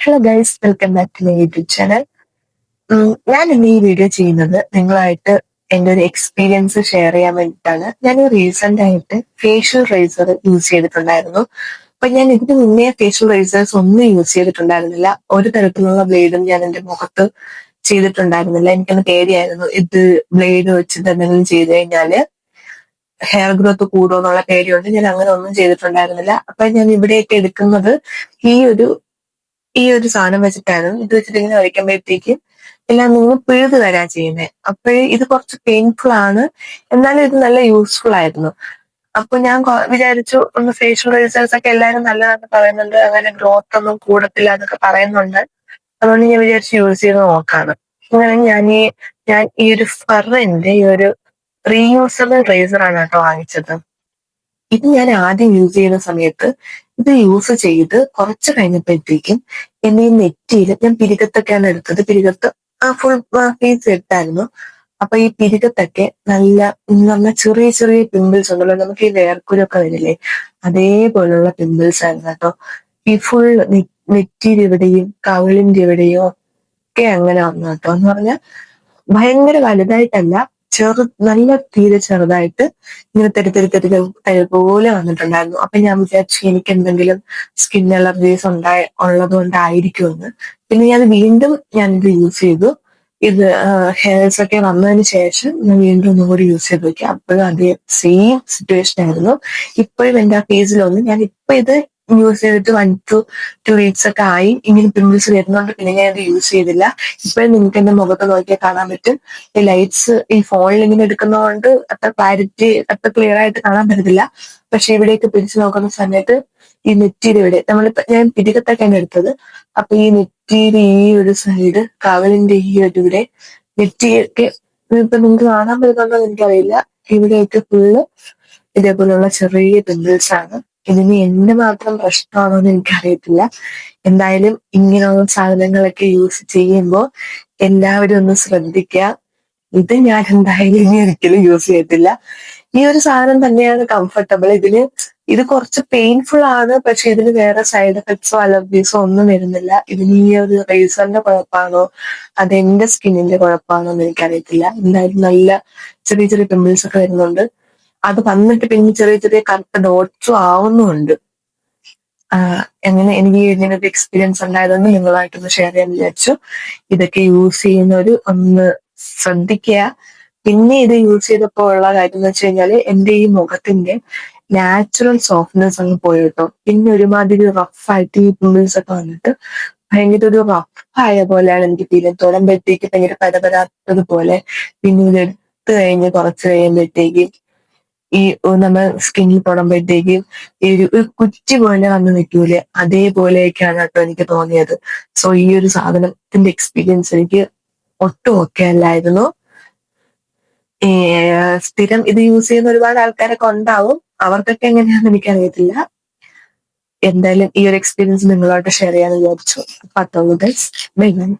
Hello guys welcome back to my YouTube channel ഞാൻ ഇന്ന് ഈ വീഡിയോ ചെയ്യുന്നത് നിങ്ങളായിട്ട് എന്റെ ഒരു എക്സ്പീരിയൻസ് ഷെയർ ചെയ്യാൻ വേണ്ടിയിട്ടാണ്. ഞാൻ റീസെന്റ് ആയിട്ട് ഫേഷ്യൽ റേസർ യൂസ് ചെയ്തിട്ടുണ്ടായിരുന്നു. അപ്പൊ ഞാൻ ഇതിന് മുന്നേ ഫേഷ്യൽ റേസേഴ്സ് ഒന്നും യൂസ് ചെയ്തിട്ടുണ്ടായിരുന്നില്ല. ഒരു തരത്തിലുള്ള ബ്ലേഡും ഞാൻ എന്റെ മുഖത്ത് ചെയ്തിട്ടുണ്ടായിരുന്നില്ല. എനിക്കൊന്ന് പേടിയായിരുന്നു. ഇത് ബ്ലേഡ് വെച്ചിട്ട് എന്തെങ്കിലും ചെയ്തു കഴിഞ്ഞാൽ ഹെയർ ഗ്രോത്ത് കൂടുമോ എന്നുള്ള പേടിയുണ്ട് ഞാൻ അങ്ങനെ ഒന്നും ചെയ്തിട്ടുണ്ടായിരുന്നില്ല. അപ്പൊ ഞാൻ ഇവിടെയൊക്കെ എടുക്കുന്നത് ഈ ഒരു ഈ ഒരു സാധനം വെച്ചിട്ടായിരുന്നു ഇത് വെച്ചിട്ട് ഇങ്ങനെ വരയ്ക്കുമ്പോഴത്തേക്ക് എല്ലാം നിങ്ങൾ പിഴുത് വരാൻ ചെയ്യുന്നത് അപ്പൊ ഇത് കുറച്ച് പെയിൻഫുൾ ആണ്. എന്നാലും ഇത് നല്ല യൂസ്ഫുൾ ആയിരുന്നു. അപ്പൊ ഞാൻ വിചാരിച്ചു ഒന്ന് ഫേഷ്യൽ റിസൾട്ട്സ് ഒക്കെ എല്ലാവരും നല്ലതാണെന്ന് പറയുന്നുണ്ട്. അങ്ങനെ ഗ്രോത്ത് ഒന്നും കൂടത്തില്ല എന്നൊക്കെ പറയുന്നുണ്ട്. അതുകൊണ്ട് ഞാൻ വിചാരിച്ചു യൂസ് ചെയ്ത് നോക്കാണ് അങ്ങനെ ഞാൻ ഈ ഞാൻ ഈ ഒരു ഫറിന്റെ ഈ ഒരു റീയൂസബിൾ റേസർ ആണ് കേട്ടോ വാങ്ങിച്ചത്. ഇത് ഞാൻ ആദ്യം യൂസ് ചെയ്യുന്ന സമയത്ത് ഇത് യൂസ് ചെയ്ത് കുറച്ച് കഴിഞ്ഞപ്പോഴത്തേക്കും എന്നെ നെറ്റിയിൽ ഞാൻ പിരികത്തൊക്കെയാണ് എടുത്തത്. പിരികത്ത് ആ ഫുൾ ഫേസ് എടുത്തായിരുന്നു അപ്പൊ ഈ പിരികത്തൊക്കെ നല്ല നല്ല ചെറിയ ചെറിയ പിമ്പിൾസ് ഉണ്ടല്ലോ. നമുക്ക് ഈ വേർക്കുരൊക്കെ വരില്ലേ? അതേപോലുള്ള പിമ്പിൾസ് ആയിരുന്നു കേട്ടോ. ഈ ഫുൾ നെറ്റിയിൽ എവിടെയും കവിളിന്റെ എവിടെയും ഒക്കെ അങ്ങനെ വന്നു കേട്ടോ എന്ന് പറഞ്ഞാൽ ഭയങ്കര വലുതായിട്ടല്ല ചെറു നല്ല തീരെ ചെറുതായിട്ട് ഇങ്ങനെ തെരു തെരി തെരു തരു പോലെ വന്നിട്ടുണ്ടായിരുന്നു. അപ്പൊ ഞാൻ വിചാരിച്ചു എനിക്ക് എന്തെങ്കിലും സ്കിൻ അലർജീസ് ഉണ്ടായ ഉള്ളത് കൊണ്ടായിരിക്കുമെന്ന് പിന്നെ ഞാൻ വീണ്ടും ഞാൻ ഇത് യൂസ് ചെയ്തു. ഇത് ഹെയർസ് ഒക്കെ വന്നതിന് ശേഷം ഞാൻ വീണ്ടും ഒന്നുകൂടി യൂസ് ചെയ്ത് നോക്കി അപ്പോഴും അതേ സെയിം സിറ്റുവേഷൻ ആയിരുന്നു. ഇപ്പോഴും എന്റെ ആ ഫേസിലൊന്നും ഞാൻ ഇപ്പൊ ഇത് യൂസ് ചെയ്തിട്ട് വൺ ടു ടു വീക്സ് ഒക്കെ ആയി. ഇങ്ങനെ പിമ്പിൾസ് വരുന്നുണ്ട്. പിന്നെ ഞാൻ അത് യൂസ് ചെയ്തില്ല. ഇപ്പോഴും നിങ്ങൾക്ക് എന്റെ മുഖത്ത് നോക്കിയാൽ കാണാൻ പറ്റും. ഈ ലൈറ്റ്സ് ഈ ഫോണിൽ ഇങ്ങനെ എടുക്കുന്നതുകൊണ്ട് അത്ര ക്ലാരിറ്റി അത്ര ക്ലിയർ ആയിട്ട് കാണാൻ പറ്റത്തില്ല. പക്ഷെ ഇവിടേക്ക് പിടിച്ചു നോക്കുന്ന സമയത്ത് ഈ നെറ്റിയുടെ ഇവിടെ നമ്മളിപ്പോ ഞാൻ പിരികത്തൊക്കെയാണ് എടുത്തത്. അപ്പൊ ഈ നെറ്റിയുടെ ഈ ഒരു സൈഡ് കവലിന്റെ ഈ ഒരു ഇവിടെ നെറ്റിയൊക്കെ ഇപ്പൊ നിങ്ങൾക്ക് കാണാൻ പറ്റുന്നുണ്ടോ എനിക്കറിയില്ല. ഇവിടെയൊക്കെ ഫുള്ള് ഇതേപോലുള്ള ചെറിയ പിമ്പിൾസ് ആണ്. ഇതിന് എന്റെ മാത്രം പ്രശ്നമാണോ എന്ന് എനിക്കറിയത്തില്ല. എന്തായാലും ഇങ്ങനെയുള്ള സാധനങ്ങളൊക്കെ യൂസ് ചെയ്യുമ്പോൾ എല്ലാവരും ഒന്ന് ശ്രദ്ധിക്കുക. ഇത് ഞാൻ എന്തായാലും ഇനി ഒരിക്കലും യൂസ് ചെയ്യത്തില്ല. ഈ ഒരു സാധനം തന്നെയാണ് കംഫർട്ടബിൾ ഇതിന് ഇത് കുറച്ച് പെയിൻഫുൾ ആണ് പക്ഷെ ഇതിന് വേറെ സൈഡ് എഫക്ട്സോ അലർജീസോ ഒന്നും വരുന്നില്ല. ഇതിന് ഈ ഒരു റേസറിന്റെ കുഴപ്പമാണോ? അത് എന്റെ സ്കിന്നിന്റെ കുഴപ്പമാണോ എന്ന് എനിക്കറിയത്തില്ല. എന്തായാലും നല്ല ചെറിയ ചെറിയ പിമ്പിൾസ് ഒക്കെ വരുന്നുണ്ട്. അത് വന്നിട്ട് പിന്നെ ചെറിയ ചെറിയ കറുത്ത ഡോട്ട്സും ആവുന്നുമുണ്ട് എങ്ങനെ എനിക്ക് ഇങ്ങനെ ഒരു എക്സ്പീരിയൻസ് ഉണ്ടായതെന്ന് നിങ്ങളായിട്ടൊന്ന് ഷെയർ ചെയ്യാൻ വിചാരിച്ചു. ഇതൊക്കെ യൂസ് ചെയ്യുന്ന ഒരു ഒന്ന് ശ്രദ്ധിക്കുക. പിന്നെ ഇത് യൂസ് ചെയ്തപ്പോൾ ഉള്ള കാര്യം എന്ന് വെച്ച് കഴിഞ്ഞാൽ എന്റെ ഈ മുഖത്തിന്റെ നാച്ചുറൽ സോഫ്റ്റ്നെസ് അങ്ങ് പോയി കേട്ടോ. പിന്നെ ഒരുമാതിരി റഫായിട്ട് ഈ പിമ്പിൾസ് ഒക്കെ വന്നിട്ട് ഭയങ്കര ഒരു റഫായ പോലെയാണ് എനിക്ക് ഫീൽ തൊടുമ്പോഴത്തേക്ക് ഭയങ്കര പരപരാത്തത് പോലെ. പിന്നെ ഇത് എടുത്തു കഴിഞ്ഞ് കുറച്ച് കഴിയുമ്പോഴത്തേക്ക് ഈ നമ്മൾ സ്കിന്നിൽ തൊടുമ്പോഴത്തേക്കും ഈ ഒരു കുറ്റി പോലെ വന്ന് നിൽക്കൂലെ അതേപോലെയൊക്കെയാണ് കേട്ടോ എനിക്ക് തോന്നിയത്. സോ ഈ ഒരു സാധനത്തിന്റെ എക്സ്പീരിയൻസ് എനിക്ക് ഒട്ടും ഒക്കെ അല്ലായിരുന്നു. സ്ഥിരം ഇത് യൂസ് ചെയ്യുന്ന ഒരുപാട് ആൾക്കാരൊക്കെ ഉണ്ടാവും. അവർക്കൊക്കെ എങ്ങനെയാണെന്ന് എനിക്കറിയത്തില്ല. എന്തായാലും ഈ ഒരു എക്സ്പീരിയൻസ് നിങ്ങളോട്ട് ഷെയർ ചെയ്യാൻ വിചാരിച്ചു. Guys bye bye